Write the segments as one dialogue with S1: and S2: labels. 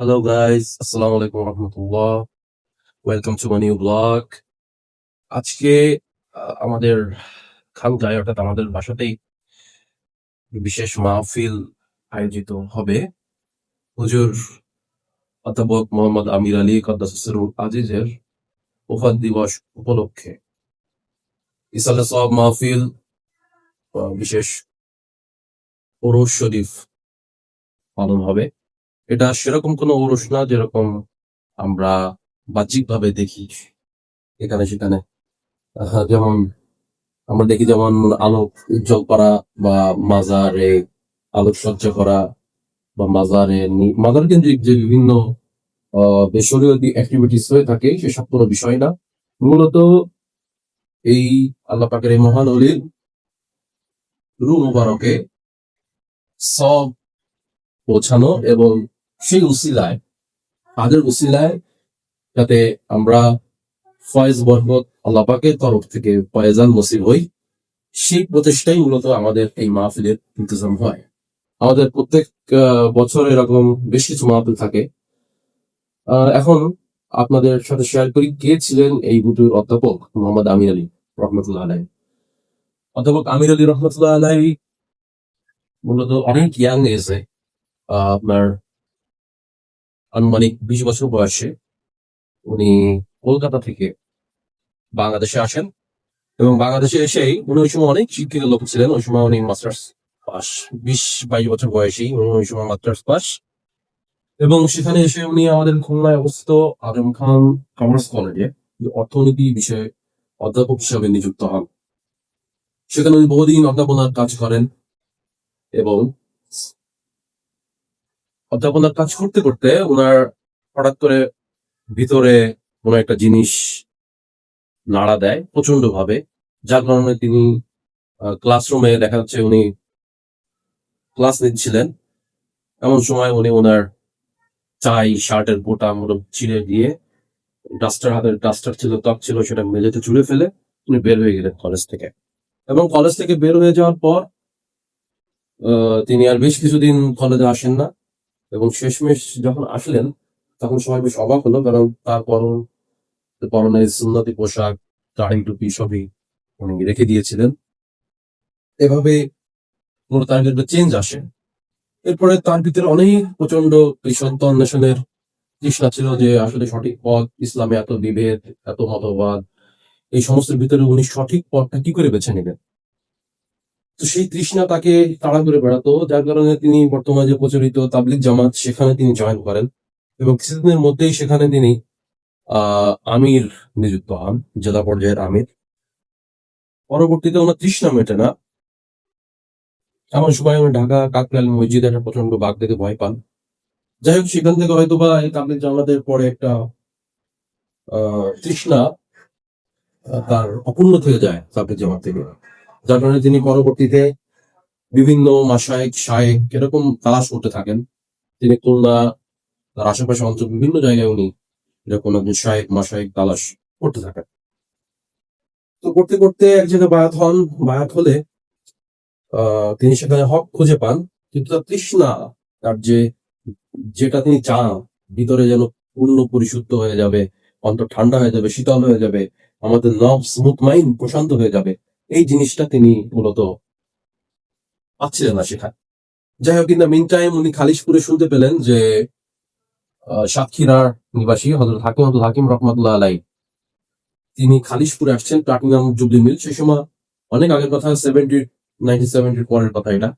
S1: Hello guys, Assalamu alaikum warahmatullah. Welcome to my new vlog. আজকে আমাদের খানকায় অর্থাৎ আমাদের বাসাতেই বিশেষ মাহফিল আয়োজিত হবে হুজুর অধ্যাপক মোহাম্মদ আমির আলী কদ্দাসরুল আজিজের ওফাত দিবস উপলক্ষে ইসালে সব মাহফিল বিশেষ ওরস শরীফ পালন হবে এটা সেরকম কোনো ওরস না যেরকম আমরা বাহ্যিকভাবে দেখি এখানে সেখানে। যেমন আমরা দেখি যেমন আলোক উজ্জ্বল করা বা মাজারে আলোকসজ্জা করা বা মাজারে মাজার কেন্দ্রিক যে বিভিন্ন বেসরীয় অ্যাক্টিভিটিস হয়ে থাকে সেসব কোনো বিষয় না। মূলত এই আল্লাহ পাকের এই মহান অলির রু সব পৌঁছানো এবং সেই উসিলায়, তাদের উসিলায় যাতে আমরা ফয়েজ বরকত আল্লাহ পাকের তরফ থেকে ফয়েজান নসিব হই, সেই প্রচেষ্টাই মূলত আমাদের এই মাহফিলের ইন্তজাম হয়। আমাদের প্রত্যেক বছর এরকম বেশ কিছু মাহফিল থাকে। এখন আপনাদের সাথে শেয়ার করি কে ছিলেন এই বুটুর অধ্যাপক মোহাম্মদ আমির আলী, রহমতুল্লাহ আলাই অধ্যাপক আমির আলী, রহমতুল্লাহ আলাই মূলত অনেক ইয়াং এজে আপনার আনুমানিক বিশ বছর বয়সে উনি কলকাতা থেকে বাংলাদেশে আসেন এবং বাংলাদেশে এসেই উনি ওই সময় অনেক শিক্ষিত লোক ছিলেন। ওই সময় উনি মাস্টার্স পাস, বিশ বাইশ বছর বয়সেই উনি ওই সময় মাস্টার্স পাস। এবং সেখানে এসে উনি আমাদের খুলনায় অবস্থিত আজম খান কমার্স কলেজে অর্থনীতি বিষয়ে অধ্যাপক হিসাবে নিযুক্ত হন। সেখানে উনি বহুদিন অধ্যাপনার কাজ করেন এবং অধ্যাপনার কাজ করতে করতে ওনার হঠাৎ করে ভিতরে কোনো একটা জিনিস নাড়া দেয় প্রচণ্ড ভাবে যার কারণে তিনি ক্লাসরুমে দেখা যাচ্ছে উনি ক্লাস নিচ্ছিলেন। এমন সময় উনি ওনার চাই, শার্টের বোটা, মুড়ো ছিঁড়ে দিয়ে ডাস্টার হাতের ডাস্টার ছিল, ত্বক ছিল, সেটা মেঝেতে চুড়ে ফেলে উনি বের হয়ে গেলেন কলেজ থেকে। এবং কলেজ থেকে বের হয়ে যাওয়ার পর তিনি আর বেশ কিছুদিন কলেজে আসেন না। এবং শেষমেশ যখন আসলেন, তখন সবাই বেশ অবাক হলো, কারণ তার পরন পরনে সুন্নতি পোশাক, দাড়ি টুপি সবই উনি রেখে দিয়েছিলেন। এভাবে তার ভিতরে চেঞ্জ আসে। এরপরে তার ভিতরে অনেক প্রচণ্ড সত্য অন্বেষণের তৃষ্ণা ছিল যে আসলে সঠিক পথ, ইসলামে এত বিভেদ, এত মতবাদ, এই সমস্ত ভিতরে উনি সঠিক পথটা কি করে বেছে নিলেন? তো সেই তৃষ্ণা তাকে তাড়া করে বেড়াতো, যার কারণে তিনি বর্তমানে যে প্রচলিত তাবলিক জামাত, সেখানে তিনি জয়েন করেন এবং কিছুদিনের মধ্যেই সেখানে তিনি আমির নিযুক্ত হন, জেলা পর্যায়ের আমির। পরবর্তীতে ওনার তৃষ্ণা মেটে না। এমন সময় উনি ঢাকা কাকরাইল মসজিদে একটা প্রচণ্ড বাঘ দেখে ভয় পান। যাই হোক, সেখান থেকে হয়তো বা এই তাবলিক জামাতের পরে একটা তৃষ্ণা তার অপূর্ণ থেকে যায় তাবলিক জামাত থেকে। যার কারণে তিনি পরবর্তীতে বিভিন্ন মাসায়ক শায়েক এরকম তালাশ করতে থাকেন। তিনি খুলনা, তার আশেপাশে অঞ্চল, বিভিন্ন জায়গায় উনি এরকম একজন শায়েক মাসায়ক তালাশ করতে থাকেন। তো করতে করতে এক জায়গায় বায়াত হন, বায়াত হলে তিনি সেখানে হক খুঁজে পান, কিন্তু তার তৃষ্ণা, তার যে, যেটা তিনি চান, ভিতরে যেন পূর্ণ পরিশুদ্ধ হয়ে যাবে, অন্তর ঠান্ডা হয়ে যাবে, শীতল হয়ে যাবে, আমাদের নব স্মুথ মাইন্ড প্রশান্ত হয়ে যাবে এই জিনিসটা তিনি মূলত পাচ্ছিলেন না সেখানে। যাই হোক কিন্তু মিন টাইম উনি খালিশপুরে শুনতে পেলেন যে সাতক্ষীরার নিবাসী হজরত হাকিম আব্দুল হাকিম রহমতুল্লাহ আলাই তিনি খালিশপুরে আসছেন প্লাটিনাম জুবলি মিল। সেই সময় অনেক আগের কথা সেভেন্টি নাইনটিন সেভেন্টির পরের কথা এটা।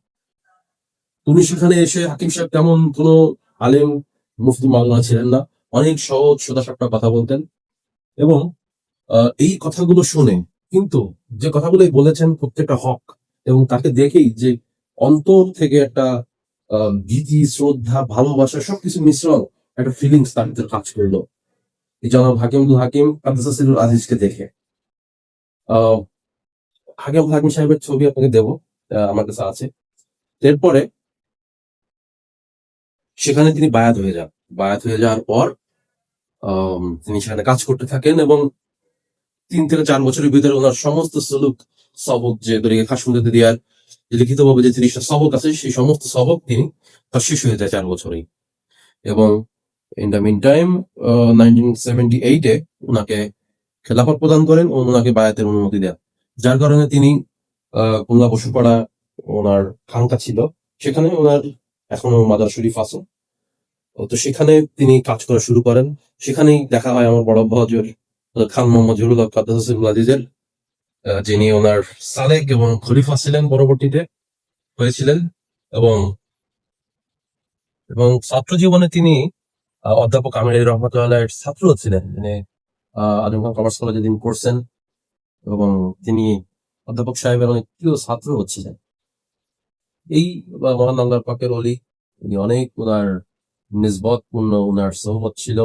S1: উনি সেখানে এসে হাকিম সাহেব তেমন কোনো আলেম, মুফতি মাওলানা ছিলেন না। অনেক সহজ, সোজাসাপটা কথা বলতেন। এবং এই কথাগুলো শুনে কিন্তু যে কথাগুলো বলেছেন প্রত্যেকটা হক এবং তাকে দেখেই যে অন্তর থেকে একটা ভীতি, শ্রদ্ধা, ভালোবাসা সবকিছু মিশ্রণ একটা ফিলিংস তার ভিতরে কাজ করল। জনাব হাকিমুল হাকিম কাদ্দাসিরুল আজিজকে দেখে। হাকিম হাকিম সাহেবের ছবি আপনাকে দেবো আমার কাছে আছে। এরপরে সেখানে তিনি বায়াত হয়ে যান। বায়াত হয়ে যাওয়ার পর তিনি সেখানে কাজ করতে থাকেন এবং তিন থেকে চার বছরের ভিতরে ওনার সমস্ত সলুক সবক যে দরিয়া খাসমুদ্দ দিয়ার লিখিতভাবে যে তিরিশটা সবক আছে, সেই সমস্ত সবক তিনি তার শেষ হয়ে যায় চার বছরেই। এবং in the meantime nineteen seventy এইটে ওনাকে খেলাফত প্রদান করেন ও ওনাকে বায়াতের অনুমতি দেন। যার কারণে তিনি খুলনা বসুপাড়া ওনার খাঙ্কা ছিল। সেখানে ওনার এখনও মাদার শরীফ আছে। তো সেখানে তিনি কাজ করা শুরু করেন। সেখানেই দেখা হয় আমার বড় বহজুর খান মোহাম্মদ জহুরুল্লাহ কাদ্দাসুল আজিজের যিনি ওনার সালেক এবং খলিফা ছিলেন পরবর্তীতে, হয়েছিলেন এবং এবং ছাত্র জীবনে তিনি অধ্যাপক আমির রহমতুল্লাহ ছাত্র ছিলেন। তিনি আজমখান কমার্স কলেজে তিনি পড়ছেন এবং তিনি অধ্যাপক সাহেবের অনেক প্রিয় ছাত্র হচ্ছিলেন এই মহান আল্লাহর পাকের অলি উনি অনেক ওনার নিসবত পূর্ণ ওনার সহবত ছিল,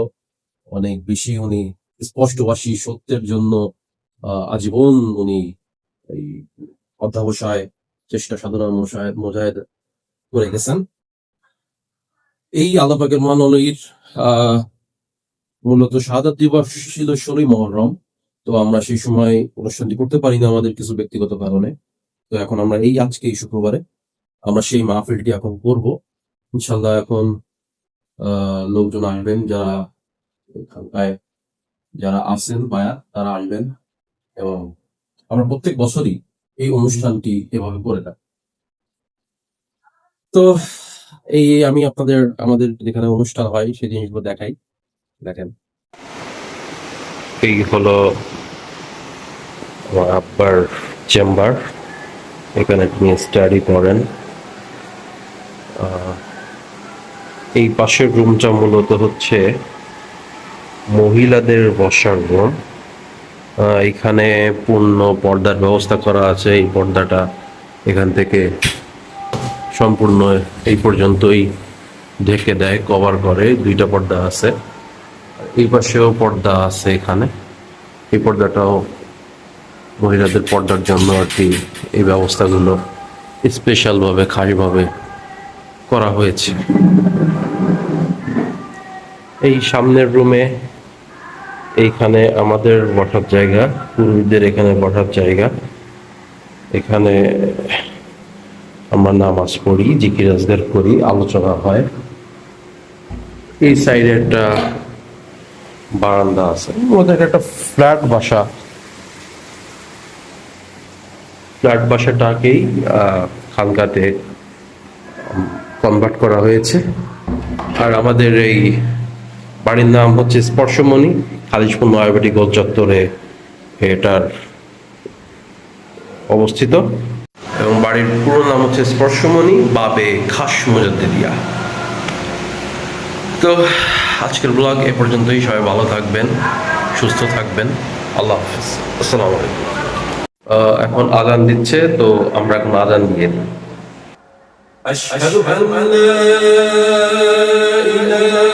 S1: অনেক বেশি উনি স্পষ্টবাসী সত্যের জন্য আজীবন উনি এই অধ্যাবসায়, চেষ্টা সাধনার মোজাহেদ করে গেছেন। এই আল্লাপাকের মহানলীর আহ মূলত শাহাদাত দিবস ছিল ষোলোই মহরম। তো আমরা সেই সময় অনুষ্ঠানটি করতে পারি না আমাদের কিছু ব্যক্তিগত কারণে। তো এখন আমরা এই আজকে, এই শুক্রবারে আমরা সেই মাহফিলটি এখন করব। ইনশাল্লাহ এখন লোকজন আসবেন যারা এখানকায় যারা আছেন বায়া তারা আসবেন এবং আমরা প্রত্যেক বছরই এই অনুষ্ঠানটি এভাবে করে থাকি। তো এই আমি আপনাদের, আমাদের যেখানে অনুষ্ঠান হয়, সেই জিনিসগুলো দেখাই। দেখেন।
S2: এই হলো আমার আব্বার চেম্বার। এখানে তিনি স্টাডি করেন। এই পাশের রুমটা মূলত হচ্ছে মহিলাদের বসার রুম এখানে পূর্ণ পর্দার ব্যবস্থা করা আছে। এই পর্দাটা এখান থেকে সম্পূর্ণ এই পর্যন্তই ঢেকে দেয়, কভার করে। দুইটা পর্দা আছে। এই পাশেও পর্দা আছে এখানে। এই পর্দাটাও মহিলাদের পর্দার জন্য আর কি এই ব্যবস্থাগুলো স্পেশাল ভাবে খালি ভাবে করা হয়েছে। এই সামনের রুমে এইখানে আমাদের বসার জায়গা পুরুষদের এখানে বসার জায়গা। এখানে আমরা নামাজ পড়ি, জিকির আজগার করি, আলোচনা হয়। এই সাইডে একটা বারান্দা আছে। ওদের একটা ফ্ল্যাট বাসা। ফ্ল্যাট বাসাটাকেই খানকাতে কনভার্ট করা হয়েছে। আর আমাদের এই বাড়ির নাম হচ্ছে স্পর্শমণি খালিশপুর নয়াবাটি গোল চত্বরে এটার অবস্থিত এবং বাড়ির পুরো নাম হচ্ছে স্পর্শমণি বাবে খাস মুজাদ্দিদিয়া তো আজকের ব্লগ এ পর্যন্তই সবাই ভালো থাকবেন সুস্থ থাকবেন আল্লাহ হাফিজ আসসালামু আলাইকুম আহ, এখন আজান দিচ্ছে তো আমরা এখন আজান দিয়ে দিই
S1: أشهد أن لا إله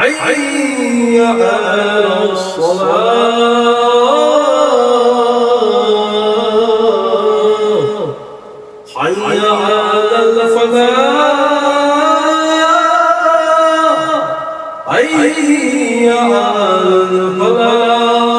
S1: حي على الصلاة حي على الفلاح حي على الفلاح